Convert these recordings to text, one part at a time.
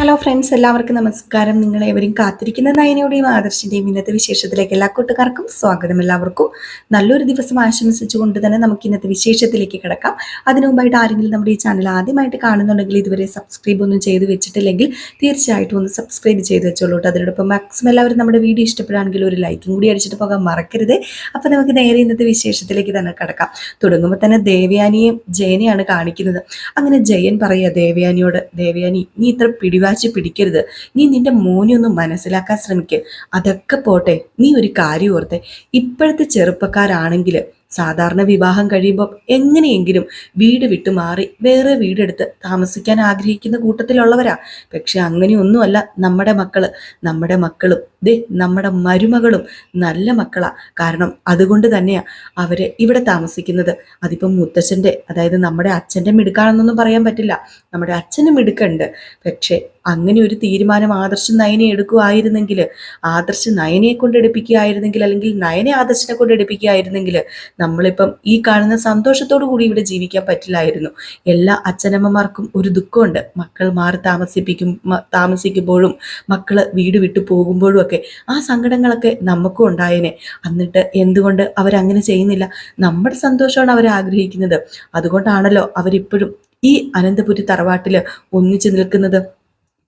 Hello friends എല്ലാവർക്കും നമസ്കാരം. നിങ്ങൾ ഏവരും കാത്തിരിക്കുന്ന നയനയുടെയും ആദർശിന്റെയും ഇന്നത്തെ വിശേഷത്തിലേക്ക് എല്ലാ കൂട്ടുകാർക്കും സ്വാഗതം എല്ലാവർക്കും. നല്ലൊരു ദിവസം ആശംസിച്ചുകൊണ്ട് തന്നെ നമുക്ക് ഇന്നത്തെ വിശേഷത്തിലേക്ക് കിടക്കാം. അതിനുമുമ്പായിട്ട് ആരെങ്കിലും നമ്മുടെ ഈ ചാനൽ ആദ്യമായിട്ട് കാണുന്നുണ്ടെങ്കിൽ ഇതുവരെ സബ്സ്ക്രൈബ് ഒന്നും ചെയ്ത് വെച്ചിട്ടില്ലെങ്കിൽ തീർച്ചയായിട്ടും ഒന്ന് സബ്സ്ക്രൈബ് ചെയ്ത് വെച്ചോളൂ കേട്ടോ. അതിനോടൊപ്പം മാക്സിമം എല്ലാവരും നമ്മുടെ വീഡിയോ ഇഷ്ടപ്പെടുകയാണെങ്കിൽ ഒരു ലൈക്കും കൂടി അടിച്ചിട്ട് പോകാൻ മറക്കരുത്. അപ്പോൾ നമുക്ക് നേരെ ഇന്നത്തെ വിശേഷത്തിലേക്ക് തന്നെ കിടക്കാം. തുടങ്ങുമ്പോൾ തന്നെ ദേവയാനിയും ജയനെയാണ് കാണിക്കുന്നത്. അങ്ങനെ ജയൻ പറയുക ദേവയാനിയോട് ദേവയാനി നീ ഇത്ര പിടിവാശി പിടിക്കരുത്. നീ നിന്റെ മോനെ ഒന്ന് മനസ്സിലാക്കാൻ ശ്രമിക്കുക അതൊക്കെ പോട്ടെ നീ ഒരു കാര്യം ഓർത്തെ. ഇപ്പോഴത്തെ ചെറുപ്പക്കാരാണെങ്കിൽ സാധാരണ വിവാഹം കഴിയുമ്പോൾ എങ്ങനെയെങ്കിലും വീട് വിട്ടു മാറി വേറെ വീടെടുത്ത് താമസിക്കാൻ ആഗ്രഹിക്കുന്ന കൂട്ടത്തിലുള്ളവരാ. പക്ഷെ അങ്ങനെയൊന്നുമല്ല നമ്മുടെ മക്കൾ നമ്മുടെ മക്കളും ദേ നമ്മുടെ മരുമകളും നല്ല മക്കളാ. കാരണം അതുകൊണ്ട് തന്നെയാ അവർ ഇവിടെ താമസിക്കുന്നത്. അതിപ്പം മുത്തച്ഛന്റെ അതായത് നമ്മുടെ അച്ഛന്റെ മിടുക്കാണെന്നൊന്നും പറയാൻ പറ്റില്ല. നമ്മുടെ അച്ഛനും മിടുക്കുണ്ട്. പക്ഷേ അങ്ങനെ ഒരു തീരുമാനം ആദർശ് നയനെ എടുക്കുമായിരുന്നെങ്കിൽ ആദർശ് നയനെ കൊണ്ട് എടുപ്പിക്കുകയായിരുന്നെങ്കിൽ അല്ലെങ്കിൽ നയനെ ആദർശിനെ കൊണ്ട് എടുപ്പിക്കുകയായിരുന്നെങ്കിൽ നമ്മളിപ്പം ഈ കാണുന്ന സന്തോഷത്തോടു കൂടി ഇവിടെ ജീവിക്കാൻ പറ്റില്ലായിരുന്നു. എല്ലാ അച്ഛനമ്മമാർക്കും ഒരു ദുഃഖമുണ്ട്. മക്കൾ മാറി താമസിപ്പിക്കും താമസിക്കുമ്പോഴും മക്കൾ വീട് വിട്ടു പോകുമ്പോഴും ഒക്കെ ആ സങ്കടങ്ങളൊക്കെ നമുക്കും ഉണ്ടായേനെ. എന്നിട്ട് എന്തുകൊണ്ട് അവരങ്ങനെ ചെയ്യുന്നില്ല? നമ്മുടെ സന്തോഷമാണ് അവർ ആഗ്രഹിക്കുന്നത്. അതുകൊണ്ടാണല്ലോ അവരിപ്പോഴും ഈ അനന്തപുരി തറവാട്ടിൽ ഒന്നിച്ചു നിൽക്കുന്നത്.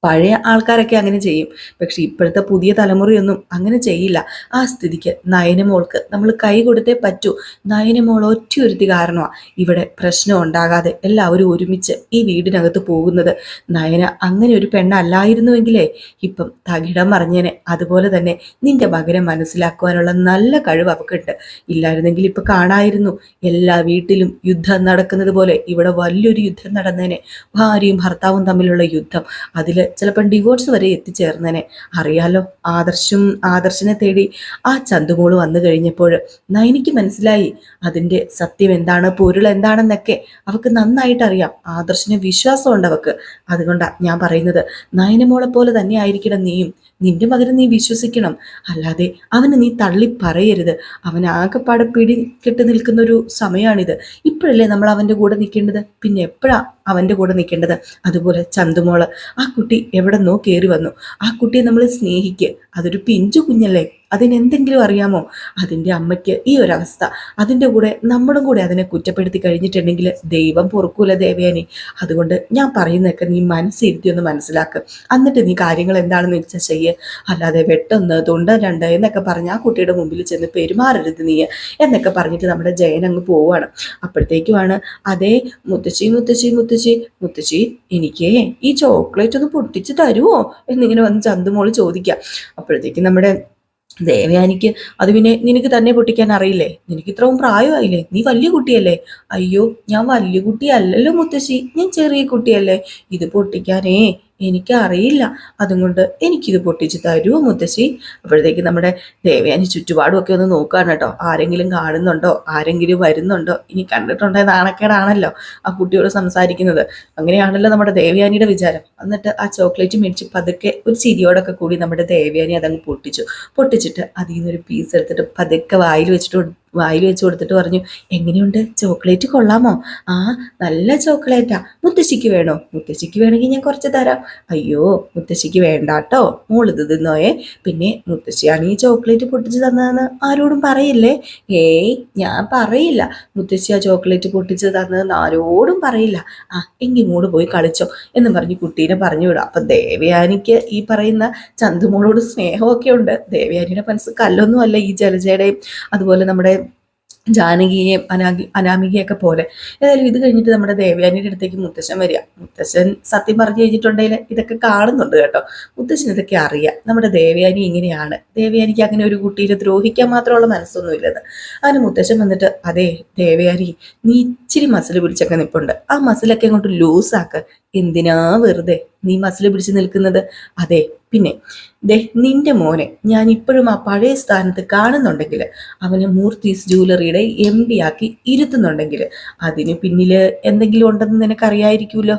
പഴയ ആൾക്കാരൊക്കെ അങ്ങനെ ചെയ്യും. പക്ഷെ ഇപ്പോഴത്തെ പുതിയ തലമുറയൊന്നും അങ്ങനെ ചെയ്യില്ല. ആ സ്ഥിതിക്ക് നയനമോൾക്ക് നമ്മൾ കൈ കൊടുത്തേ പറ്റൂ. നയനമോൾ ഒറ്റയൊരുത്തി കാരണമാണ് ഇവിടെ പ്രശ്നം ഉണ്ടാകാതെ എല്ലാവരും ഒരുമിച്ച് ഈ വീടിനകത്ത് പോകുന്നത്. നയന അങ്ങനെ ഒരു പെണ്ണല്ലായിരുന്നുവെങ്കിലേ ഇപ്പം തകിടം മറിഞ്ഞേനെ. അതുപോലെ തന്നെ നിന്റെ മകനെ മനസ്സിലാക്കുവാനുള്ള നല്ല കഴിവ് അവക്കുണ്ട് ഇല്ലായിരുന്നെങ്കിൽ ഇപ്പം കാണായിരുന്നു. എല്ലാ വീട്ടിലും യുദ്ധം നടക്കുന്നത് പോലെ ഇവിടെ വലിയൊരു യുദ്ധം നടന്നേനെ. ഭാര്യയും ഭർത്താവും തമ്മിലുള്ള യുദ്ധം. അതിൽ ചിലപ്പോൾ ഡിവോഴ്സ് വരെ എത്തിച്ചേർന്നേനെ. അറിയാലോ ആദർശും ആദർശനെ തേടി ആ ചന്തുമോൾ വന്നു കഴിഞ്ഞപ്പോൾ നയനിക്ക് മനസ്സിലായി അതിന്റെ സത്യം എന്താണ് പൊരുൾ എന്താണെന്നൊക്കെ അവക്ക് നന്നായിട്ട് അറിയാം ആദർശിന് വിശ്വാസമുണ്ട് അവക്ക് അതുകൊണ്ടാണ് ഞാൻ പറയുന്നത് നയനമോളെ പോലെ തന്നെ ആയിരിക്കണം നീയും. നിന്റെ മകനെ നീ വിശ്വസിക്കണം. അല്ലാതെ അവനെ നീ തള്ളി പറയരുത്. അവൻ ആകെപ്പാടെ പിടി കെട്ട് നിൽക്കുന്ന ഒരു സമയമാണിത് ഇപ്പോഴല്ലേ നമ്മൾ അവന്റെ കൂടെ നിൽക്കേണ്ടത്? പിന്നെ എപ്പോഴാ അവന്റെ കൂടെ നിൽക്കേണ്ടത്? അതുപോലെ ചന്തുമോൾ ആ കുട്ടി എവിടെന്നോ കയറി വന്നു. ആ കുട്ടിയെ നമ്മൾ സ്നേഹിക്കുക അതൊരു പിഞ്ചു കുഞ്ഞല്ലേ? അതിനെന്തെങ്കിലും അറിയാമോ? അതിന്റെ അമ്മയ്ക്ക് ഈ ഒരവസ്ഥ അതിന്റെ കൂടെ നമ്മളും കൂടെ അതിനെ കുറ്റപ്പെടുത്തി കഴിഞ്ഞിട്ടുണ്ടെങ്കിൽ ദൈവം പൊറുക്കൂല ദേവയാനി. അതുകൊണ്ട് ഞാൻ പറയുന്നതൊക്കെ നീ മനസ്സിരുത്തി ഒന്ന് മനസ്സിലാക്ക്. എന്നിട്ട് നീ കാര്യങ്ങൾ എന്താണെന്ന് വെച്ചാൽ ചെയ്യ്. അല്ലാതെ വെട്ടൊന്ന് തൊണ്ട രണ്ട് എന്നൊക്കെ പറഞ്ഞ് ആ കുട്ടിയുടെ മുമ്പിൽ ചെന്ന് പെരുമാറരുത് നീ എന്നൊക്കെ പറഞ്ഞിട്ട് നമ്മുടെ ജയൻ അങ്ങ് പോവുകയാണ് അപ്പോഴത്തേക്കുമാണ് അതേ മുത്തശ്ശി മുത്തശ്ശി മുത്തശ്ശി മുത്തശ്ശി എനിക്ക് ഈ ചോക്ലേറ്റ് ഒന്ന് പൊട്ടിച്ച് തരുമോ എന്നിങ്ങനെ വന്ന് ചന്തുമോൾ ചോദിക്കുക അപ്പോഴത്തേക്കും നമ്മുടെ ദേവയാനിക്ക് അത് പിന്നെ നിനക്ക് തന്നെ പൊട്ടിക്കാൻ അറിയില്ലേ? നിനക്ക് ഇത്രയും പ്രായമായില്ലേ? നീ വലിയ കുട്ടിയല്ലേ? അയ്യോ ഞാൻ വലിയ കുട്ടിയല്ലല്ലോ മുത്തശ്ശി. ഞാൻ ചെറിയ കുട്ടിയല്ലേ? ഇത് പൊട്ടിക്കാനേ എനിക്ക് അറിയില്ല അതുകൊണ്ട് എനിക്കിത് പൊട്ടിച്ച് തരുമോ മുത്തശ്ശി? അപ്പോഴത്തേക്ക് നമ്മുടെ ദേവയാനി ചുറ്റുപാടും ഒക്കെ ഒന്ന് നോക്കുകയാണ് കേട്ടോ. ആരെങ്കിലും കാണുന്നുണ്ടോ? ആരെങ്കിലും വരുന്നുണ്ടോ? ഇനി കണ്ടിട്ടുണ്ടോ നാണക്കേടാണല്ലോ ആ കുട്ടിയോട് സംസാരിക്കുന്നത്. അങ്ങനെയാണല്ലോ നമ്മുടെ ദേവയാനിയുടെ വിചാരം. എന്നിട്ട് ആ ചോക്ലേറ്റ് മേടിച്ച് പതുക്കെ ഒരു ചിരിയോടൊക്കെ കൂടി നമ്മുടെ ദേവയാനി അതങ്ങ് പൊട്ടിച്ചു. പൊട്ടിച്ചിട്ട് അതിൽ നിന്നൊരു പീസ് എടുത്തിട്ട് പതുക്കെ വായിൽ വെച്ചിട്ട് വായിൽ വെച്ച് കൊടുത്തിട്ട് പറഞ്ഞു എങ്ങനെയുണ്ട്? ചോക്ലേറ്റ് കൊള്ളാമോ? ആ നല്ല ചോക്ലേറ്റാ. മുത്തശ്ശിക്ക് വേണോ? മുത്തശ്ശിക്ക് വേണമെങ്കിൽ ഞാൻ കുറച്ച് തരാം. അയ്യോ മുത്തശ്ശിക്ക് വേണ്ട കേട്ടോ മോളിത് തിന്നോയേ. പിന്നെ മുത്തശ്ശിയാണ് ഈ ചോക്ലേറ്റ് പൊട്ടിച്ച് തന്നതെന്ന് ആരോടും പറയില്ലേ? ഏയ് ഞാൻ പറയില്ല. മുത്തശ്ശി ആ ചോക്ലേറ്റ് പൊട്ടിച്ച് തന്നതെന്ന് ആരോടും പറയില്ല. ആ എങ്കിൽ മോൾ പോയി കളിച്ചോ. എന്ന് പറഞ്ഞ് കുട്ടീനെ പറഞ്ഞു വിടാം. അപ്പം ദേവയാനിക്ക് ഈ പറയുന്ന ചന്തുമോളോട് സ്നേഹമൊക്കെ ഉണ്ട്. ദേവയാനിയുടെ മനസ്സ് കല്ലൊന്നുമല്ല ഈ ജലജയുടെയും അതുപോലെ നമ്മുടെ ജാനകിയെയും അനാഗി അനാമികയൊക്കെ പോലെ. ഏതായാലും ഇത് കഴിഞ്ഞിട്ട് നമ്മുടെ ദേവയാനിയുടെ അടുത്തേക്ക് മുത്തശ്ശൻ വരിക. മുത്തശ്ശൻ സത്യം പറഞ്ഞു കഴിഞ്ഞിട്ടുണ്ടെങ്കിൽ ഇതൊക്കെ കാണുന്നുണ്ട് കേട്ടോ. മുത്തശ്ശൻ ഇതൊക്കെ അറിയാം. നമ്മുടെ ദേവയാനി ഇങ്ങനെയാണ്. ദേവയാനിക്ക് അങ്ങനെ ഒരു കുട്ടിയെ ദ്രോഹിക്കാൻ മാത്രമുള്ള മനസ്സൊന്നുമില്ലെന്ന്. അങ്ങനെ മുത്തശ്ശൻ വന്നിട്ട് അതെ ദേവയാനി നീ ഇച്ചിരി മസിൽ പിടിച്ചൊക്കെ നിൽപ്പുണ്ട് ആ മസിലൊക്കെ അങ്ങോട്ട് ലൂസാക്ക്. എന്തിനാ വെറുതെ? നീ മസിൽ പിടിച്ച് നിൽക്കുന്നത്. അതെ പിന്നെ ദേ നിന്റെ മോനെ ഞാൻ ഇപ്പോഴും ആ പഴയ സ്ഥാനത്ത് കാണുന്നുണ്ടെങ്കിൽ അവനെ മൂർത്തീസ് ജ്വല്ലറിയുടെ എം ഡി ആക്കി ഇരുത്തുന്നുണ്ടെങ്കിൽ അതിന് പിന്നിൽ എന്തെങ്കിലും ഉണ്ടെന്ന് നിനക്കറിയായിരിക്കുമല്ലോ.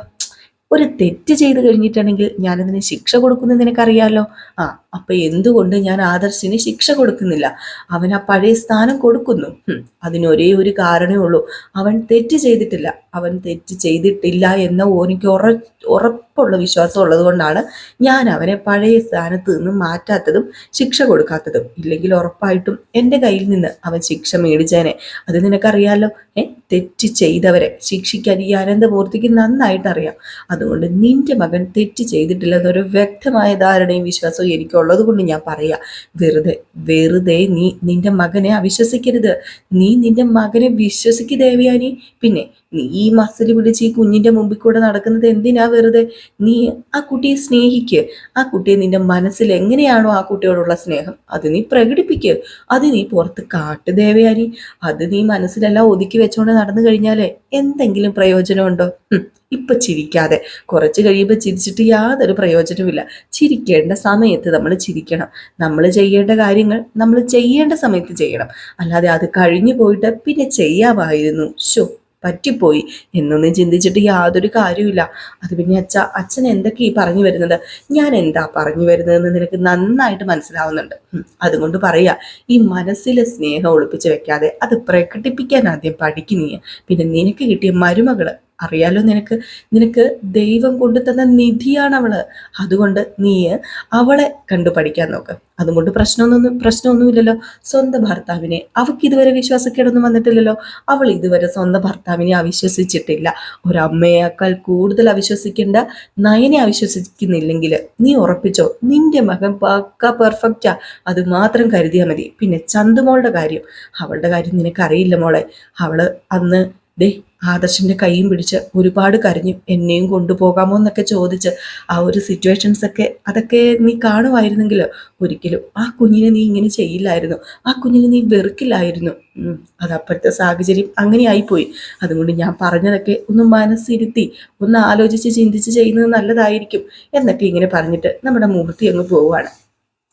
ഒരു തെറ്റ് ചെയ്ത് കഴിഞ്ഞിട്ടുണ്ടെങ്കിൽ ഞാനതിന് ശിക്ഷ കൊടുക്കുന്നത് നിനക്കറിയാലോ? ആ അപ്പൊ എന്തുകൊണ്ട് ഞാൻ ആദർശിന് ശിക്ഷ കൊടുക്കുന്നില്ല? അവൻ ആ പഴയ സ്ഥാനം കൊടുക്കുന്നു. അതിനൊരേ അതിന് ഒരേ ഒരു കാരണമേ ഉള്ളൂ. അവൻ തെറ്റ് ചെയ്തിട്ടില്ല. അവൻ തെറ്റ് ചെയ്തിട്ടില്ല എന്ന എനിക്ക് ഉറ ഉറപ്പുള്ള വിശ്വാസം ഉള്ളത് കൊണ്ടാണ് ഞാൻ അവനെ പഴയ സ്ഥാനത്ത് നിന്ന് മാറ്റാത്തതും ശിക്ഷ കൊടുക്കാത്തതും. ഇല്ലെങ്കിൽ ഉറപ്പായിട്ടും എന്റെ കയ്യിൽ നിന്ന് അവൻ ശിക്ഷ മേടിച്ചേനെ. അത് നിനക്കറിയാലോ? ഏ? തെറ്റ് ചെയ്തവരെ ശിക്ഷിക്കാൻ ഈ അനന്തമൂർത്തിക്ക് നന്നായിട്ട് അറിയാം അതുകൊണ്ട് നിന്റെ മകൻ തെറ്റ് ചെയ്തിട്ടില്ല ചെയ്തിട്ടില്ലെന്നൊരു വ്യക്തമായ ധാരണയും വിശ്വാസവും എനിക്കുള്ളത് കൊണ്ട് ഞാൻ പറയാ. വെറുതെ വെറുതെ നീ നിന്റെ മകനെ അവിശ്വസിക്കരുത്. നീ നിന്റെ മകനെ വിശ്വസിക്ക് ദേവയാനി. പിന്നെ നീ ഈ മസിൽ പിടിച്ച് ഈ കുഞ്ഞിന്റെ മുമ്പിൽ കൂടെ നടക്കുന്നത് എന്തിനാ വെറുതെ? നീ ആ കുട്ടിയെ സ്നേഹിക്ക്. ആ കുട്ടിയെ നിന്റെ മനസ്സിൽ എങ്ങനെയാണോ ആ കുട്ടിയോടുള്ള സ്നേഹം? അത് നീ പ്രകടിപ്പിക്ക്. അത് നീ പുറത്ത് കാട്ട് ദേവയാനി അത് നീ മനസ്സിലെല്ലാം ഒതുക്കി വെച്ചുകൊണ്ട് നടന്നു കഴിഞ്ഞാലേ എന്തെങ്കിലും പ്രയോജനമുണ്ടോ? ഇപ്പം ചിരിക്കാതെ. കുറച്ച് കഴിയുമ്പോൾ ചിരിച്ചിട്ട് യാതൊരു പ്രയോജനവുമില്ല. ചിരിക്കേണ്ട സമയത്ത് നമ്മൾ ചിരിക്കണം. നമ്മൾ ചെയ്യേണ്ട കാര്യങ്ങൾ നമ്മൾ ചെയ്യേണ്ട സമയത്ത് ചെയ്യണം. അല്ലാതെ അത് കഴിഞ്ഞു പോയിട്ട് പിന്നെ ചെയ്യാമായിരുന്നു ഷോ പറ്റിപ്പോയി. എന്നൊന്നും ചിന്തിച്ചിട്ട് യാതൊരു കാര്യമില്ല അത് പിന്നെ അച്ഛ അച്ഛൻ എന്തൊക്കെ ഈ പറഞ്ഞു വരുന്നത്? ഞാൻ എന്താ പറഞ്ഞു വരുന്നതെന്ന് നിനക്ക് നന്നായിട്ട് മനസ്സിലാവുന്നുണ്ട്. അതുകൊണ്ട് പറയുക ഈ മനസ്സിലെ സ്നേഹം ഒളിപ്പിച്ച് വെക്കാതെ അത് പ്രകടിപ്പിക്കാൻ ആദ്യം പഠിക്കുന്നീ പിന്നെ നിനക്ക് കിട്ടിയ മരുമകൾ. അറിയാലോ നിനക്ക്? നിനക്ക് ദൈവം കൊണ്ടു തന്ന നിധിയാണ് അവൾ അതുകൊണ്ട് നീ അവളെ കണ്ടു പഠിക്കാൻ നോക്ക്. അതുകൊണ്ട് പ്രശ്നമൊന്നും പ്രശ്നമൊന്നുമില്ലല്ലോ. സ്വന്തം ഭർത്താവിനെ അവൾക്ക് ഇതുവരെ വിശ്വാസക്കേടൊന്നും വന്നിട്ടില്ലല്ലോ. അവൾ ഇതുവരെ സ്വന്തം ഭർത്താവിനെ അവിശ്വസിച്ചിട്ടില്ല. ഒരമ്മയേക്കാൾ കൂടുതൽ അവിശ്വസിക്കേണ്ട നയനെ അവിശ്വസിക്കുന്നില്ലെങ്കിൽ നീ ഉറപ്പിച്ചോ നിന്റെ മകൻ പക്ക പെർഫെക്റ്റാ അത് മാത്രം കരുതിയാൽ മതി. പിന്നെ ചന്തുമോളുടെ കാര്യം. അവളുടെ കാര്യം നിനക്കറിയില്ല മോളെ. അവൾ അന്ന് ദേ ആദർശന്റെ കൈയും പിടിച്ച് ഒരുപാട് കരഞ്ഞു. എന്നെയും കൊണ്ടുപോകാമോ എന്നൊക്കെ ചോദിച്ച് ആ ഒരു സിറ്റുവേഷൻസ് ഒക്കെ അതൊക്കെ നീ കാണുമായിരുന്നെങ്കിൽ ഒരിക്കലും ആ കുഞ്ഞിനെ നീ ഇങ്ങനെ ചെയ്യില്ലായിരുന്നു. ആ കുഞ്ഞിനെ നീ വെറുക്കില്ലായിരുന്നു. അത് അപ്പോഴത്തെ സാഹചര്യം അങ്ങനെ ആയിപ്പോയി അതുകൊണ്ട് ഞാൻ പറഞ്ഞതൊക്കെ ഒന്ന് മനസ്സിരുത്തി ഒന്ന് ആലോചിച്ച് ചിന്തിച്ച് ചെയ്യുന്നത് നല്ലതായിരിക്കും എന്നൊക്കെ ഇങ്ങനെ പറഞ്ഞിട്ട് നമ്മുടെ മൂർത്തി അങ്ങ് പോവുകയാണ്.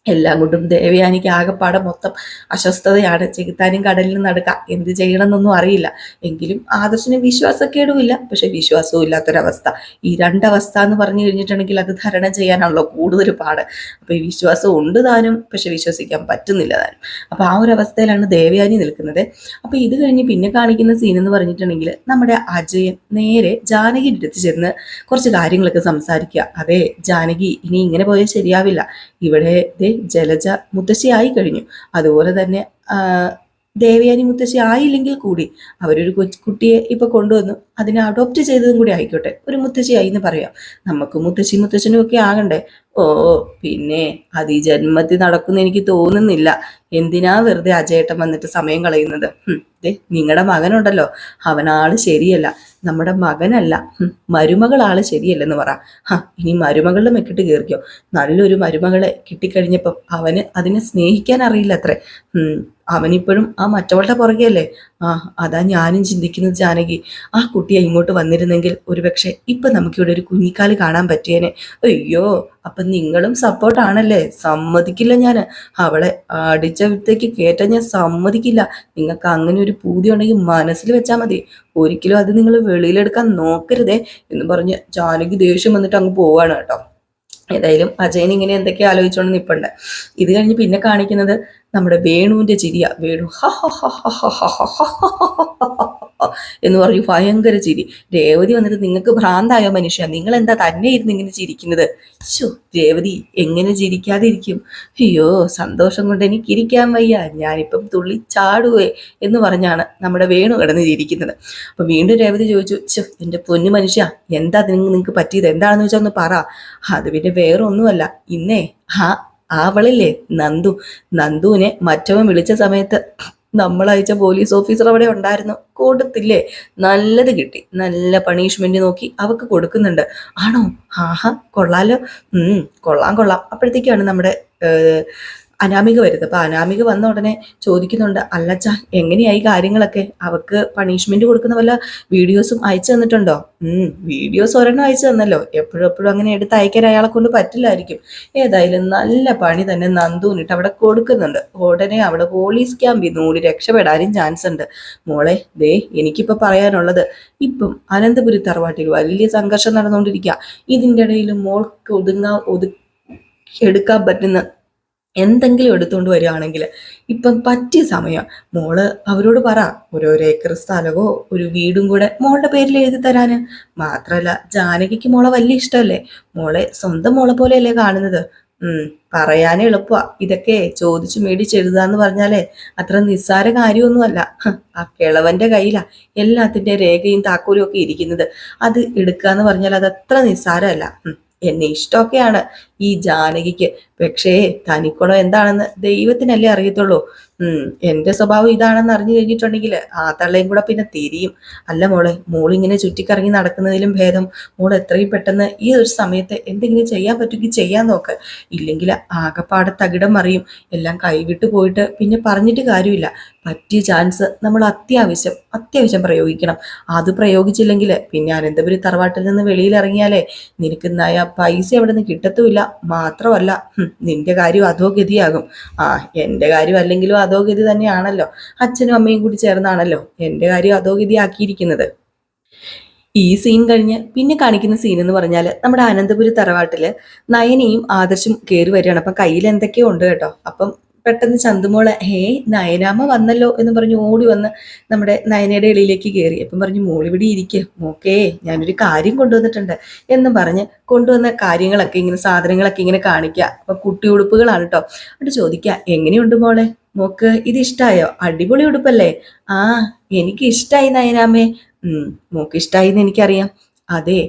എല്ലാം കൊണ്ടും ദേവയാനിക്ക് ആകെപ്പാടെ മൊത്തം അസ്വസ്ഥതയാണ്. ചെകുത്താനും കടലിൽ നടക്കാം. എന്ത് ചെയ്യണമെന്നൊന്നും അറിയില്ല. എങ്കിലും ആദർശന് വിശ്വാസക്കേടുമില്ല. പക്ഷെ വിശ്വാസവും ഇല്ലാത്തൊരവസ്ഥ. ഈ രണ്ടവസ്ഥ എന്ന് പറഞ്ഞു കഴിഞ്ഞിട്ടുണ്ടെങ്കിൽ അത് ധരണം ചെയ്യാനാണല്ലോ കൂടുതൽ പാട്. അപ്പൊ ഈ വിശ്വാസം ഉണ്ട് താനും പക്ഷെ വിശ്വസിക്കാൻ പറ്റുന്നില്ല താനും. അപ്പൊ ആ ഒരു അവസ്ഥയിലാണ് ദേവയാനി നിൽക്കുന്നത്. അപ്പൊ ഇത് കഴിഞ്ഞ് പിന്നെ കാണിക്കുന്ന സീൻ എന്ന് പറഞ്ഞിട്ടുണ്ടെങ്കിൽ നമ്മുടെ അജയൻ നേരെ ജാനകിയുടെ അടുത്ത് ചെന്ന് കുറച്ച് കാര്യങ്ങളൊക്കെ സംസാരിക്കുക. അതെ ജാനകി ഇനി ഇങ്ങനെ പോയാൽ ശരിയാവില്ല. ഇവിടെ ദേ ജലജ മുത്തശ്ശി ആയി കഴിഞ്ഞു. അതുപോലെ തന്നെ ദേവയാനി മുത്തശ്ശി ആയില്ലെങ്കിൽ കൂടി അവരൊരു കൊച്ചു കുട്ടിയെ ഇപ്പൊ കൊണ്ടുവന്നു. അതിനെ അഡോപ്റ്റ് ചെയ്തതും കൂടി ആയിക്കോട്ടെ. ഒരു മുത്തശ്ശിയായി എന്ന് പറയാം. നമുക്ക് മുത്തശ്ശി മുത്തശ്ശനും ഒക്കെ ആകണ്ടേ? ഓ പിന്നെ അത് ഈ ജന്മത്തിൽ നടക്കുന്ന എനിക്ക് തോന്നുന്നില്ല. എന്തിനാ വെറുതെ അജയേട്ടൻ വന്നിട്ട് സമയം കളയുന്നത്? നിങ്ങളുടെ മകനുണ്ടല്ലോ. അവനാൾ ശരിയല്ല. നമ്മുടെ മകനല്ല. മരുമകൾ ആൾ ശരിയല്ലെന്ന് പറ. ഹാ ഇനി മരുമകളുടെ മെക്കിട്ട് കയറിക്കോ നല്ലൊരു മരുമകളെ കിട്ടിക്കഴിഞ്ഞപ്പം അവന് അതിനെ സ്നേഹിക്കാൻ അറിയില്ല അത്രേ അവനിപ്പോഴും ആ മറ്റവളുടെ പുറകെയല്ലേ? ആ അതാ ഞാനും ചിന്തിക്കുന്നത് ജാനകി. ആ കുട്ടിയെ ഇങ്ങോട്ട് വന്നിരുന്നെങ്കിൽ ഒരുപക്ഷെ ഇപ്പൊ നമുക്കിവിടെ ഒരു കുഞ്ഞിക്കാൽ കാണാൻ പറ്റിയേനെ. അയ്യോ അപ്പൊ നിങ്ങളും സപ്പോർട്ടാണല്ലേ സമ്മതിക്കില്ല ഞാൻ അവളെ അടിച്ച അകത്തടുത്തേക്ക് കേട്ടാൽ ഞാൻ സമ്മതിക്കില്ല നിങ്ങൾക്ക് അങ്ങനെ ഒരു പൂതി ഉണ്ടെങ്കിൽ മനസ്സിൽ വെച്ചാൽ മതി ഒരിക്കലും അത് നിങ്ങൾ വെളിയിലെടുക്കാൻ നോക്കരുതേ എന്ന് പറഞ്ഞ് ജാനകി ദേഷ്യം വന്നിട്ട് അങ്ങ് പോവാണ് കേട്ടോ ഏതായാലും അജയൻ ഇങ്ങനെ എന്തൊക്കെ ആലോചിച്ചോണ്ട് നിൽപ്പുണ്ട് ഇത് കഴിഞ്ഞ് പിന്നെ കാണിക്കുന്നത് നമ്മുടെ വേണുവിന്റെ ചിരിയ വേണു ഹ ഹ ഹ ഹ ഹ ഹ ഹ എന്ന് പറഞ്ഞു ഭയങ്കര ചിരി. രേവതി വന്നിട്ട് നിങ്ങൾക്ക് ഭ്രാന്തായോ മനുഷ്യ? നിങ്ങൾ എന്താ തന്നെ ഇരുന്ന് ഇങ്ങനെ ചിരിക്കുന്നത്? ശോ രേവതി എങ്ങനെ ചിരിക്കാതിരിക്കും? അയ്യോ സന്തോഷം കൊണ്ട് എനിക്ക് ഇരിക്കാൻ വയ്യ. ഞാനിപ്പം തുള്ളി ചാടുവേ എന്ന് പറഞ്ഞാണ് നമ്മുടെ വേണു കിടന്ന് ചിരിക്കുന്നത്. അപ്പൊ വീണ്ടും രേവതി ചോദിച്ചു ശോ എന്റെ പൊന്നു മനുഷ്യ എന്താ നിങ്ങൾക്ക് പറ്റിയത്? എന്താണെന്ന് വെച്ചാൽ ഒന്ന് പറ. അത് പിന്നെ വേറെ ഒന്നുമല്ല ഇന്നേ ആ അവളില്ലേ നന്ദു. നന്ദുവിനെ മറ്റവൻ വിളിച്ച സമയത്ത് നമ്മൾ അയച്ച പോലീസ് ഓഫീസർ അവിടെ ഉണ്ടായിരുന്നു. കൊടുത്തില്ലേ? നല്ലത് കിട്ടി. നല്ല പണിഷ്മെന്റ് നോക്കി അവക്ക് കൊടുക്കുന്നുണ്ട്. ആണോ? ആഹാ കൊള്ളാലോ. ഉം കൊള്ളാം കൊള്ളാം. അപ്പോഴത്തേക്കാണ് നമ്മുടെ അനാമിക വരുന്നത് അപ്പൊ അനാമിക വന്ന ഉടനെ ചോദിക്കുന്നുണ്ട് അല്ലച്ച എങ്ങനെയായി കാര്യങ്ങളൊക്കെ? അവക്ക് പണിഷ്മെന്റ് കൊടുക്കുന്ന വല്ല വീഡിയോസും അയച്ചു തന്നിട്ടുണ്ടോ? വീഡിയോസ് ഒരെണ്ണം അയച്ചു തന്നല്ലോ. എപ്പോഴും എപ്പോഴും അങ്ങനെ എടുത്ത് അയക്കാൻ അയാളെ കൊണ്ട് പറ്റില്ലായിരിക്കും. ഏതായാലും നല്ല പണി തന്നെ നന്ദുവിനിട്ട് അവിടെ കൊടുക്കുന്നുണ്ട്. ഉടനെ അവിടെ പോലീസ് ക്യാമ്പിൽ കൂടി രക്ഷപ്പെടാനും ചാൻസ് ഉണ്ട്. മോളെ ദേ എനിക്കിപ്പോ പറയാനുള്ളത്. ഇപ്പം അനന്തപുരി തറവാട്ടിൽ വലിയ സംഘർഷം നടന്നുകൊണ്ടിരിക്കുക ഇതിന്റെ ഇടയിൽ മോൾക്ക് ഒതുങ്ങാ ഒതു എടുക്കാൻ പറ്റുന്ന എന്തെങ്കിലും എടുത്തുകൊണ്ട് വരികയാണെങ്കിൽ ഇപ്പം പറ്റിയ സമയം. മോൾ അവരോട് പറ ഓരോരോ ഏക്കർ സ്ഥലമോ ഒരു വീടും കൂടെ മോളുടെ പേരിൽ എഴുതി തരാന്. മാത്രല്ല ജാനകിക്ക് മോളെ വലിയ ഇഷ്ടമല്ലേ? മോളെ സ്വന്തം മോളെ പോലെയല്ലേ കാണുന്നത്. ഉം പറയാനേ എളുപ്പമാ ഇതൊക്കെ ചോദിച്ചു മേടിച്ച് എഴുതാന്ന് പറഞ്ഞാലേ അത്ര നിസ്സാര കാര്യമൊന്നുമല്ല. ആ കിളവന്റെ കയ്യിലാ എല്ലാത്തിന്റെ രേഖയും താക്കോലും ഒക്കെ ഇരിക്കുന്നത്. അത് എടുക്കാന്ന് പറഞ്ഞാൽ അത് അത്ര നിസ്സാരമല്ല. എന്നെ ഇഷ്ടമൊക്കെയാണ്. ഈ ജാനകിക്ക്. പക്ഷേ തനിക്കുണം എന്താണെന്ന് ദൈവത്തിനല്ലേ അറിയത്തുള്ളൂ. ഉം എന്റെ സ്വഭാവം ഇതാണെന്ന് അറിഞ്ഞു കഴിഞ്ഞിട്ടുണ്ടെങ്കിൽ ആ തള്ളയും കൂടെ പിന്നെ തിരിയും. അല്ല മോളെ മോളിങ്ങനെ ചുറ്റിക്കറങ്ങി നടക്കുന്നതിലും ഭേദം. മോൾ എത്രയും പെട്ടെന്ന് ഈ ഒരു സമയത്ത് എന്തെങ്കിലും ചെയ്യാൻ പറ്റുമെങ്കിൽ ചെയ്യാൻ നോക്ക്. ഇല്ലെങ്കിൽ ആകപ്പാടെ തകിടം മറിയും. എല്ലാം കൈവിട്ട് പോയിട്ട് പിന്നെ പറഞ്ഞിട്ട് കാര്യമില്ല. പറ്റിയ ചാൻസ് നമ്മൾ അത്യാവശ്യം അത്യാവശ്യം പ്രയോഗിക്കണം. അത് പ്രയോഗിച്ചില്ലെങ്കിൽ പിന്നെ അനന്തപുരി തറവാട്ടിൽ നിന്ന് വെളിയിൽ ഇറങ്ങിയാലേ നിനക്ക് നയ പൈസ അവിടെ നിന്ന് കിട്ടത്തുമില്ല. മാത്രമല്ല നിന്റെ കാര്യം അതോ ഗതിയാകും. ആ എന്റെ കാര്യം അല്ലെങ്കിലും അതോ ഗതി തന്നെയാണല്ലോ. അച്ഛനും അമ്മയും കൂടി ചേർന്നാണല്ലോ എന്റെ കാര്യം അതോ ഗതിയാക്കിയിരിക്കുന്നത്. ഈ സീൻ കഴിഞ്ഞ് പിന്നെ കാണിക്കുന്ന സീൻ എന്ന് പറഞ്ഞാൽ നമ്മുടെ അനന്തപുരി തറവാട്ടിൽ നയനയും ആദർശും കയറി വരികയാണ്. അപ്പം കയ്യിൽ എന്തൊക്കെയോ ഉണ്ട് കേട്ടോ. അപ്പം പെട്ടെന്ന് ചന്തുമോൾ ഹേ നയനാമ്മ വന്നല്ലോ എന്ന് പറഞ്ഞ് ഓടി വന്ന് നമ്മുടെ നയനയുടെ എളിയിലേക്ക് കയറി അപ്പം പറഞ്ഞു മോളിവിടെ ഇരിക്കുക മോക്കേ ഞാനൊരു കാര്യം കൊണ്ടുവന്നിട്ടുണ്ട് എന്ന് പറഞ്ഞ് കൊണ്ടുവന്ന കാര്യങ്ങളൊക്കെ ഇങ്ങനെ സാധനങ്ങളൊക്കെ ഇങ്ങനെ കാണിക്കുക അപ്പം കുട്ടി ഉടുപ്പുകളാണ് കേട്ടോ എന്നിട്ട് ചോദിക്കുക എങ്ങനെയുണ്ട് മോളെ? മോക്ക് ഇത് ഇഷ്ടായോ? അടിപൊളി ഉടുപ്പല്ലേ? ആ എനിക്ക് ഇഷ്ടായി നയനാമ്മേ മോക്ക് ഇഷ്ടായി എന്ന് എനിക്കറിയാം. അതെ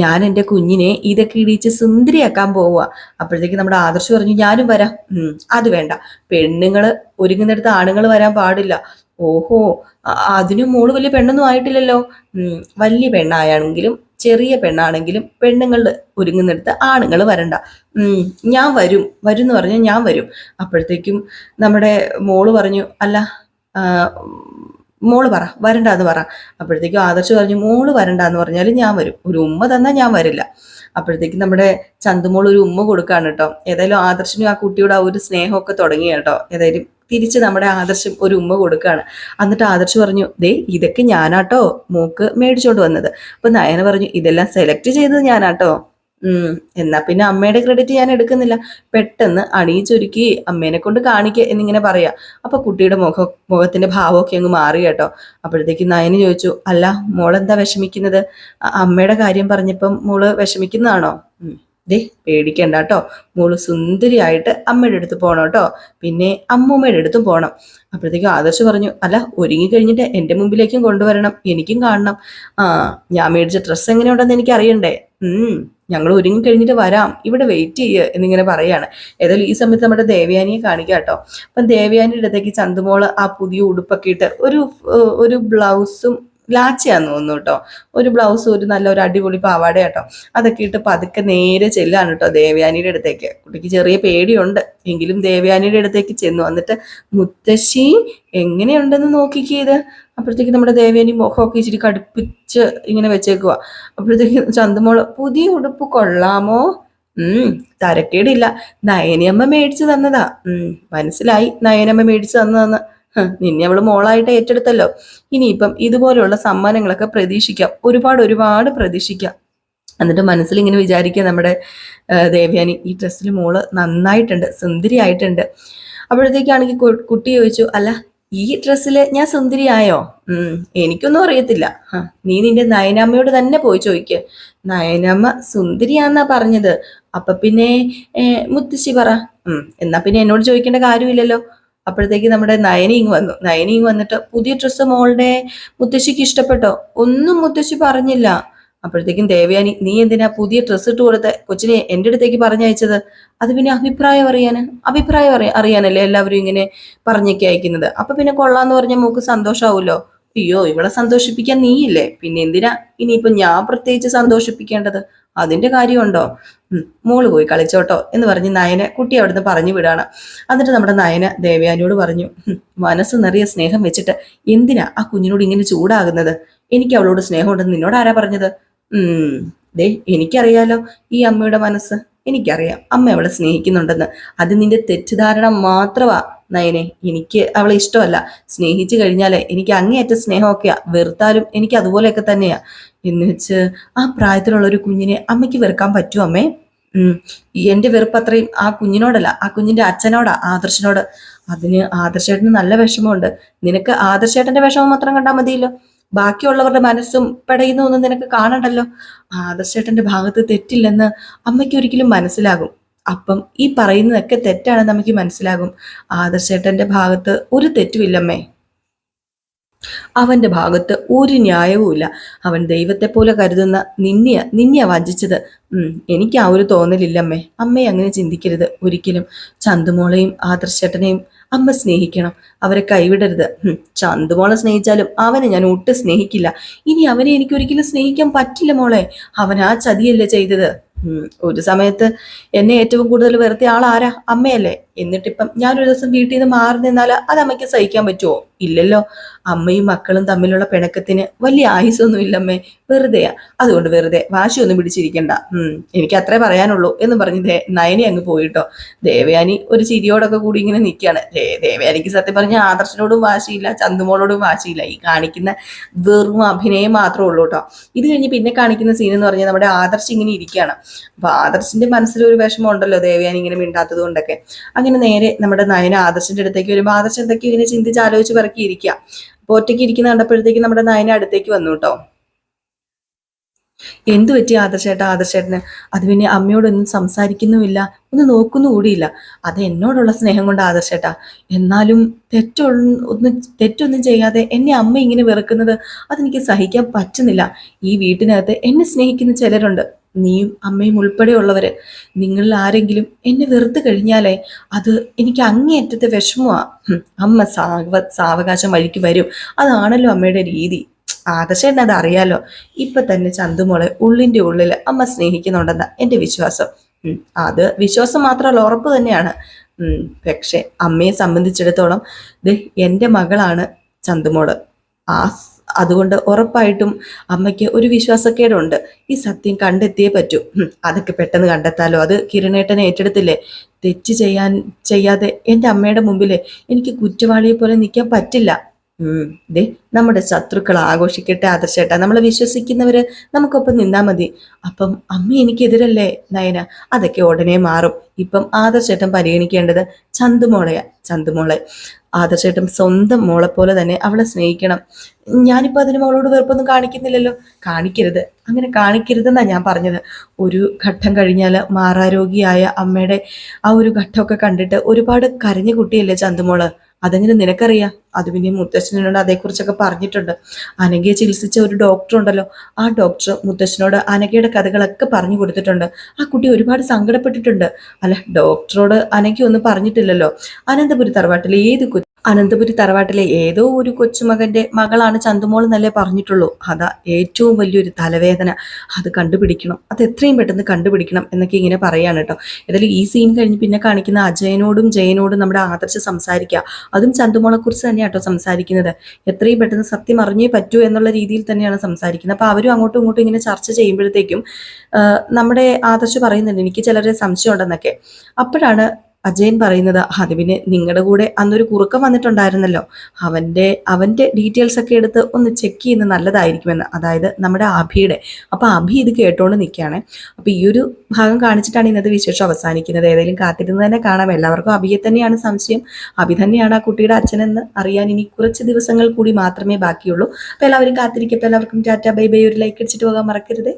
ഞാൻ എന്റെ കുഞ്ഞിനെ ഇതൊക്കെ ഇടിച്ച് സുന്ദരിയാക്കാൻ പോവുക അപ്പോഴത്തേക്ക് നമ്മുടെ ആദർശ് പറഞ്ഞു ഞാനും വരാം. അത് വേണ്ട. പെണ്ണുങ്ങൾ ഒരുങ്ങുന്നിടത്ത് ആണുങ്ങൾ വരാൻ പാടില്ല. ഓഹോ അതിനും മോൾ വലിയ പെണ്ണൊന്നും ആയിട്ടില്ലല്ലോ. വലിയ പെണ്ണായാണെങ്കിലും ചെറിയ പെണ്ണാണെങ്കിലും പെണ്ണുങ്ങൾ ഒരുങ്ങുന്നിടത്ത് ആണുങ്ങൾ വരണ്ട. ഞാൻ വരും വരും എന്ന് പറഞ്ഞാൽ ഞാൻ വരും. അപ്പോഴത്തേക്കും നമ്മുടെ മോൾ പറഞ്ഞു അല്ല മോൾ പറ വരണ്ട എന്ന് പറ. അപ്പോഴത്തേക്കും ആദർശ് പറഞ്ഞു മോൾ വരണ്ട എന്ന് പറഞ്ഞാൽ ഞാൻ വരും. ഒരു ഉമ്മ തന്നാൽ ഞാൻ വരില്ല. അപ്പോഴത്തേക്കും നമ്മുടെ ചന്തുമോൾ ഒരു ഉമ്മ കൊടുക്കാണ് കേട്ടോ. ഏതായാലും ആദർശിനും ആ കുട്ടിയോട് ആ ഒരു സ്നേഹമൊക്കെ തുടങ്ങി കേട്ടോ. ഏതായാലും തിരിച്ച് നമ്മുടെ ആദർശം ഒരു ഉമ്മ കൊടുക്കുകയാണ് എന്നിട്ട് ആദർശ് പറഞ്ഞു ദേ ഇതൊക്കെ ഞാനാട്ടോ മൂക്ക് മേടിച്ചോണ്ട് വന്നത്. അപ്പൊ നയന പറഞ്ഞു ഇതെല്ലാം സെലക്ട് ചെയ്തത് ഞാനാട്ടോ. എന്നാ പിന്നെ അമ്മയുടെ ക്രെഡിറ്റ് ഞാൻ എടുക്കുന്നില്ല. പെട്ടെന്ന് അണിയിച്ചൊരുക്കി അമ്മേനെ കൊണ്ട് കാണിക്കുക എന്നിങ്ങനെ പറയാ. അപ്പൊ കുട്ടിയുടെ മുഖ മുഖത്തിന്റെ ഭാവമൊക്കെ അങ്ങ് മാറി കേട്ടോ. അപ്പോഴത്തേക്ക് നയന് ചോദിച്ചു അല്ല മോളെന്താ വിഷമിക്കുന്നത്? അമ്മയുടെ കാര്യം പറഞ്ഞപ്പം മോൾ വിഷമിക്കുന്നതാണോ. ദേ പേടിക്കണ്ട കേട്ടോ. മോൾ സുന്ദരിയായിട്ട് അമ്മയുടെ അടുത്ത് പോണം കേട്ടോ. പിന്നെ അമ്മൂമ്മയുടെ അടുത്തും പോണം. അപ്പോഴത്തേക്കും ആദർശ് പറഞ്ഞു അല്ല ഒരുങ്ങി കഴിഞ്ഞിട്ട് എന്റെ മുമ്പിലേക്കും കൊണ്ടുവരണം. എനിക്കും കാണണം. ആ ഞാൻ മേടിച്ച ഡ്രസ്സ് എങ്ങനെയുണ്ടെന്ന് എനിക്ക് അറിയണ്ടേ ഞങ്ങൾ ഒരുങ്ങി കഴിഞ്ഞിട്ട് വരാം. ഇവിടെ വെയിറ്റ് ചെയ്യുക എന്നിങ്ങനെ പറയാണ്. ഏതായാലും ഈ സമയത്ത് നമ്മുടെ ദേവയാനിയെ കാണിക്കാം കേട്ടോ അപ്പം ദേവയാനിയുടെ അടുത്തേക്ക് ചന്തുമോൾ ആ പുതിയ ഉടുപ്പൊക്കെ ഇട്ട് ഒരു ഒരു ബ്ലൗസും ലാച്ചയാന്ന് തോന്നുന്നു കേട്ടോ ഒരു ബ്ലൗസ് ഒരു നല്ല ഒരു അടിപൊളി പാവാട കേട്ടോ അതൊക്കെ ഇട്ട് പതുക്കെ നേരെ ചെല്ലാണ് കേട്ടോ ദേവയാനിയുടെ അടുത്തേക്ക്. കുട്ടിക്ക് ചെറിയ പേടിയുണ്ട്. എങ്കിലും ദേവയാനിയുടെ അടുത്തേക്ക് ചെന്നു. എന്നിട്ട് മുത്തശ്ശി എങ്ങനെയുണ്ടെന്ന് നോക്കിക്കിയത് അപ്പോഴത്തേക്ക് നമ്മുടെ ദേവേനി മുഖമൊക്കെ ഇച്ചിരി കടുപ്പിച്ച് ഇങ്ങനെ വെച്ചേക്കുക അപ്പോഴത്തേക്ക് ചന്തുമോൾ പുതിയ ഉടുപ്പ് കൊള്ളാമോ? ഉം തരക്കേടില്ല. നയനിയമ്മ മേടിച്ചു തന്നതാ. ഉം മനസ്സിലായി. നയനമ്മ മേടിച്ചു തന്നതെന്ന്. നിന്നെ അവൾ മോളായിട്ട് ഏറ്റെടുത്തല്ലോ. ഇനിയിപ്പം ഇതുപോലെയുള്ള സമ്മാനങ്ങളൊക്കെ പ്രതീക്ഷിക്കാം. ഒരുപാട് ഒരുപാട് പ്രതീക്ഷിക്കാം. എന്നിട്ട് മനസ്സിൽ ഇങ്ങനെ വിചാരിക്കുക നമ്മുടെ ദേവ്യാനി ഈ ഡ്രസ്സിൽ മോൾ നന്നായിട്ടുണ്ട് സുന്ദരിയായിട്ടുണ്ട്. അപ്പോഴത്തേക്കാണെങ്കിൽ കുട്ടി ചോദിച്ചു അല്ല ഈ ഡ്രസ്സിൽ ഞാൻ സുന്ദരിയായോ? ഉം എനിക്കൊന്നും അറിയത്തില്ല. നീ നിന്റെ നയനാമ്മയോട് തന്നെ പോയി ചോദിക്ക്. നയനാമ്മ സുന്ദരിയാന്നാ പറഞ്ഞത്. അപ്പൊ പിന്നെ മുത്തശ്ശി പറ. ഉം എന്നാ പിന്നെ എന്നോട് ചോദിക്കേണ്ട കാര്യമില്ലല്ലോ. അപ്പോഴത്തേക്ക് നമ്മുടെ നയനി ഇങ്ങ് വന്നു. നയനി ഇങ്ങ് വന്നിട്ട് പുതിയ ഡ്രസ്സ് മോളുടെ മുത്തശ്ശിക്ക് ഇഷ്ടപ്പെട്ടോ? ഒന്നും മുത്തശ്ശി പറഞ്ഞില്ല. അപ്പോഴത്തേക്കും ദേവയാനി നീ എന്തിനാ പുതിയ ഡ്രസ്സ് ഇട്ട് കൊടുത്ത? കൊച്ചിനെ എന്റെ അടുത്തേക്ക് പറഞ്ഞയച്ചത്? അത് പിന്നെ അഭിപ്രായം അറിയാന് അഭിപ്രായം അറിയാ അറിയാനല്ലേ എല്ലാവരും ഇങ്ങനെ പറഞ്ഞൊക്കെ അയക്കുന്നത്. അപ്പൊ പിന്നെ കൊള്ളാന്ന് പറഞ്ഞ മോക്ക് സന്തോഷാവൂല്ലോ അയ്യോ ഇവളെ സന്തോഷിപ്പിക്കാൻ നീയില്ലേ? പിന്നെ എന്തിനാ ഇനിയിപ്പൊ ഞാൻ പ്രത്യേകിച്ച് സന്തോഷിപ്പിക്കേണ്ടത്? അതിന്റെ കാര്യമുണ്ടോ? മോൾ പോയി കളിച്ചോട്ടോ എന്ന് പറഞ്ഞ് നയന കുട്ടി അവിടുന്ന് പറഞ്ഞു വിടാണ്. എന്നിട്ട് നമ്മുടെ നയന ദേവയാനിയോട് പറഞ്ഞു മനസ്സ് നിറയെ സ്നേഹം വെച്ചിട്ട് എന്തിനാ ആ കുഞ്ഞിനോട് ഇങ്ങനെ ചൂടാകുന്നത്? എനിക്ക് അവളോട് സ്നേഹമുണ്ടെന്ന് നിന്നോട് ആരാ പറഞ്ഞത്? ദേ എനിക്കറിയാലോ ഈ അമ്മയുടെ മനസ്സ്. എനിക്കറിയാം. അമ്മ അവളെ സ്നേഹിക്കുന്നുണ്ടെന്ന്. അത് നിന്റെ തെറ്റിദ്ധാരണ മാത്രമാ നയനെ. എനിക്ക് അവളെ ഇഷ്ടമല്ല. സ്നേഹിച്ചു കഴിഞ്ഞാലേ എനിക്ക് അങ്ങേയറ്റ സ്നേഹമൊക്കെയാ. വെറുത്താലും എനിക്ക് അതുപോലെയൊക്കെ തന്നെയാ. എന്ന് വെച്ച് ആ പ്രായത്തിലുള്ള ഒരു കുഞ്ഞിനെ അമ്മയ്ക്ക് വെറുക്കാൻ പറ്റുമോ അമ്മേ? എന്റെ വെറുപ്പ് അത്രയും ആ കുഞ്ഞിനോടല്ല ആ കുഞ്ഞിന്റെ അച്ഛനോടാ ആദർശനോട്. അതിന് ആദർശേട്ടന് നല്ല വിഷമമുണ്ട്. നിനക്ക് ആദർശേട്ടന്റെ വിഷമം മാത്രം കണ്ടാൽ മതിയല്ലോ. ബാക്കിയുള്ളവരുടെ മനസ്സും പടയുന്നൊന്നും നിനക്ക് കാണണ്ടല്ലോ? ആദർശേട്ടന്റെ ഭാഗത്ത് തെറ്റില്ലെന്ന് അമ്മയ്ക്ക് ഒരിക്കലും മനസ്സിലാകും. അപ്പം ഈ പറയുന്നതൊക്കെ തെറ്റാണെന്ന് നമുക്ക് മനസ്സിലാകും. ആദർശേട്ടന്റെ ഭാഗത്ത് ഒരു തെറ്റുമില്ലമ്മേ. അവന്റെ ഭാഗത്ത് ഒരു ന്യായവുമില്ല. അവൻ ദൈവത്തെ പോലെ കരുതുന്ന നിന്നെയ നിന്നെയാ വഞ്ചിച്ചത്. എനിക്ക് ആ ഒരു തോന്നലില്ലമ്മേ. അമ്മയെ അങ്ങനെ ചിന്തിക്കരുത് ഒരിക്കലും. ചന്തുമോളെയും ആദർശേട്ടനെയും അമ്മ സ്നേഹിക്കണം. അവരെ കൈവിടരുത്. ചന്തു ചന്തുമോളെ സ്നേഹിച്ചാലും അവനെ ഞാൻ ഒട്ടും സ്നേഹിക്കില്ല. ഇനി അവനെ എനിക്ക് ഒരിക്കലും സ്നേഹിക്കാൻ പറ്റില്ല മോളെ. അവൻ ആ ചതിയല്ലേ ചെയ്തത്. ഒരു സമയത്ത് എന്നെ ഏറ്റവും കൂടുതൽ വെറുതെ ആൾ ആരാ അമ്മയല്ലേ? എന്നിട്ടിപ്പം ഞാനൊരു ദിവസം വീട്ടിൽ നിന്ന് മാറി നിന്നാൽ അത് അമ്മയ്ക്ക് സഹിക്കാൻ പറ്റുമോ? ഇല്ലല്ലോ. അമ്മയും മക്കളും തമ്മിലുള്ള പിണക്കത്തിന് വലിയ ആയുസൊന്നും ഇല്ലമ്മേ. വെറുതെയാ അതുകൊണ്ട് വെറുതെ. വാശിയൊന്നും പിടിച്ചിരിക്കണ്ട. എനിക്ക് അത്രേ പറയാനുള്ളൂ എന്ന് പറഞ്ഞ് ദേ നയനി അങ്ങ് പോയിട്ടോ. ദേവയാനി ഒരു ചിരിയോടൊക്കെ കൂടി ഇങ്ങനെ നിൽക്കുകയാണ്. ദേവയാനിക്ക് സത്യം പറഞ്ഞ ആദർശനോടും വാശിയില്ല ചന്തുമോളോടും വാശിയില്ല. ഈ കാണിക്കുന്ന വെറും അഭിനയം മാത്രമേ ഉള്ളൂ കേട്ടോ. ഇത് കഴിഞ്ഞ് പിന്നെ കാണിക്കുന്ന സീൻ എന്ന് പറഞ്ഞാൽ നമ്മുടെ ആദർശ് ഇങ്ങനെ ഇരിക്കുകയാണ്. അപ്പൊ ആദർശിന്റെ മനസ്സിലൊരു വിഷമം ഉണ്ടല്ലോ ദേവയാനി ഇങ്ങനെ മിണ്ടാത്തത് കൊണ്ടൊക്കെ. അങ്ങനെ നേരെ നമ്മുടെ നയന ആദർശന്റെ അടുത്തേക്ക് വരുമ്പോൾ ആദർശ് എന്തൊക്കെ ഇങ്ങനെ ചിന്തിച്ച് ആലോചിച്ച് പറക്കി ഇരിക്കുക അപ്പൊ ഒറ്റയ്ക്ക് ഇരിക്കുന്ന കണ്ടപ്പോഴത്തേക്ക് നമ്മുടെ നയന അടുത്തേക്ക് വന്നു കേട്ടോ. എന്തു പറ്റി ആദർശേട്ട? ആദർശേട്ടന് അത് പിന്നെ അമ്മയോടൊന്നും സംസാരിക്കുന്നുമില്ല. ഒന്ന് നോക്കുന്നു കൂടിയില്ല. അത് എന്നോടുള്ള സ്നേഹം കൊണ്ട് ആദർശേട്ട. എന്നാലും തെറ്റൊ ഒന്നും തെറ്റൊന്നും ചെയ്യാതെ എന്നെ അമ്മ ഇങ്ങനെ വെറുക്കുന്നത് അതെനിക്ക് സഹിക്കാൻ പറ്റുന്നില്ല. ഈ വീട്ടിനകത്ത് എന്നെ സ്നേഹിക്കുന്ന ചിലരുണ്ട്. നീയും അമ്മയും ഉൾപ്പെടെയുള്ളവർ നിങ്ങളിൽ ആരെങ്കിലും എന്നെ വെറുത്ത് കഴിഞ്ഞാലേ അത് എനിക്ക് അങ്ങേയറ്റത്തെ വിഷമമാ. അമ്മ സാവ സാവകാശം വഴിക്ക് വരും. അതാണല്ലോ അമ്മയുടെ രീതി. ആദർശേട്ടൻ അത് അറിയാലോ? ഇപ്പൊ തന്നെ ചന്തുമോളെ ഉള്ളിന്റെ ഉള്ളിൽ അമ്മ സ്നേഹിക്കുന്നുണ്ടെന്ന എന്റെ വിശ്വാസം. അത് വിശ്വാസം മാത്രമല്ല ഉറപ്പ് തന്നെയാണ്. പക്ഷെ അമ്മയെ സംബന്ധിച്ചിടത്തോളം ദേ എന്റെ മകളാണ് ചന്തുമോൾ. ആ അതുകൊണ്ട് ഉറപ്പായിട്ടും അമ്മയ്ക്ക് ഒരു വിശ്വാസക്കേടുണ്ട്. ഈ സത്യം കണ്ടെത്തിയേ പറ്റൂ. അതൊക്കെ പെട്ടെന്ന് കണ്ടെത്താലോ? അത് കിരണേട്ടനെ ഏറ്റെടുത്തില്ലേ? തെറ്റ് ചെയ്യാൻ ചെയ്യാതെ എന്റെ അമ്മയുടെ മുമ്പിൽ എനിക്ക് കുറ്റവാളിയെ പോലെ നിൽക്കാൻ പറ്റില്ല. ദേ നമ്മുടെ ശത്രുക്കൾ ആഘോഷിക്കട്ടെ ആദർശേട്ടാ. നമ്മളെ വിശ്വസിക്കുന്നവര് നമുക്കൊപ്പം നിന്നാ മതി. അപ്പം അമ്മ എനിക്കെതിരല്ലേ നയന? അതൊക്കെ ഉടനെ മാറും. ഇപ്പം ആദർശേട്ടൻ പരിഗണിക്കേണ്ടത് ചന്തുമോളെയാ ചന്തുമോളെ. ആദർശേട്ടൻ സ്വന്തം മോളെ പോലെ തന്നെ അവളെ സ്നേഹിക്കണം. ഞാനിപ്പോൾ അതിന് മോളോട് വെറുപ്പൊന്നും കാണിക്കുന്നില്ലല്ലോ. കാണിക്കരുത്. അങ്ങനെ കാണിക്കരുതെന്നാണ് ഞാൻ പറഞ്ഞത്. ഒരു ഘട്ടം കഴിഞ്ഞാൽ മാറാരോഗിയായ അമ്മയുടെ ആ ഒരു ഘട്ടമൊക്കെ കണ്ടിട്ട് ഒരുപാട് കരഞ്ഞു കുട്ടിയല്ലേ ചന്തുമോൾ? അതെങ്ങനെ നിനക്കറിയാം? അത് പിന്നെ മുത്തശ്ശനോട് അതേക്കുറിച്ചൊക്കെ പറഞ്ഞിട്ടുണ്ട്. അനഘയെ ചികിത്സിച്ച ഒരു ഡോക്ടർ ഉണ്ടല്ലോ. ആ ഡോക്ടർ മുത്തശ്ശനോട് അനഘയുടെ കഥകളൊക്കെ പറഞ്ഞു കൊടുത്തിട്ടുണ്ട്. ആ കുട്ടി ഒരുപാട് സങ്കടപ്പെട്ടിട്ടുണ്ട്. അല്ല ഡോക്ടറോട് അനഘ ഒന്നും പറഞ്ഞിട്ടില്ലല്ലോ. അനന്തപുരി തറവാട്ടിലെ ഏത് അനന്തപുരി തറവാട്ടിലെ ഏതോ ഒരു കൊച്ചുമകന്റെ മകളാണ് ചന്തുമോൾ എന്നല്ലേ പറഞ്ഞിട്ടുള്ളൂ. അതാ ഏറ്റവും വലിയൊരു തലവേദന. അത് കണ്ടുപിടിക്കണം. അത് എത്രയും പെട്ടെന്ന് കണ്ടുപിടിക്കണം എന്നൊക്കെ ഇങ്ങനെ പറയാണ് കേട്ടോ. ഏതായാലും ഈ സീൻ കഴിഞ്ഞ് പിന്നെ കാണിക്കുന്ന അജയനോടും ജയനോടും നമ്മുടെ ആദർശ് സംസാരിക്കുക. അതും ചന്തുമോളെ കുറിച്ച് തന്നെയാണ് കേട്ടോ സംസാരിക്കുന്നത്. എത്രയും പെട്ടെന്ന് സത്യം അറിഞ്ഞേ പറ്റൂ എന്നുള്ള രീതിയിൽ തന്നെയാണ് സംസാരിക്കുന്നത്. അപ്പൊ അവരും അങ്ങോട്ടും ഇങ്ങോട്ടും ഇങ്ങനെ ചർച്ച ചെയ്യുമ്പോഴത്തേക്കും നമ്മുടെ ആദർശ് പറയുന്നുണ്ട് എനിക്ക് ചിലരെ സംശയം ഉണ്ടെന്നൊക്കെ അപ്പോഴാണ് അജയൻ പറയുന്നത് പിന്നെ നിങ്ങളുടെ കൂടെ അന്നൊരു കുറുക്കം വന്നിട്ടുണ്ടായിരുന്നല്ലോ. അവന്റെ അവന്റെ ഡീറ്റെയിൽസ് ഒക്കെ എടുത്ത് ഒന്ന് ചെക്ക് ചെയ്യുന്നത് നല്ലതായിരിക്കുമെന്ന്. അതായത് നമ്മുടെ അഭിയുടെ. അപ്പോൾ അഭി ഇത് കേട്ടോണ്ട് നിൽക്കുകയാണ് അപ്പോൾ ഈ ഒരു ഭാഗം കാണിച്ചിട്ടാണ് ഇന്നത്തെ വിശേഷം അവസാനിക്കുന്നത്. ഏതായാലും കാത്തിരുന്ന് തന്നെ കാണാം. എല്ലാവർക്കും അഭിയെ തന്നെയാണ് സംശയം. അഭി തന്നെയാണ് ആ കുട്ടിയുടെ അച്ഛനെന്ന് അറിയാൻ ഇനി കുറച്ച് ദിവസങ്ങൾ കൂടി മാത്രമേ ബാക്കിയുള്ളൂ. അപ്പോൾ എല്ലാവരും കാത്തിരിക്കപ്പോൾ എല്ലാവർക്കും ടാറ്റ ബൈ ബൈ. ഒരു ലൈക്ക് അടിച്ചിട്ട് പോകാൻ മറക്കരുത്.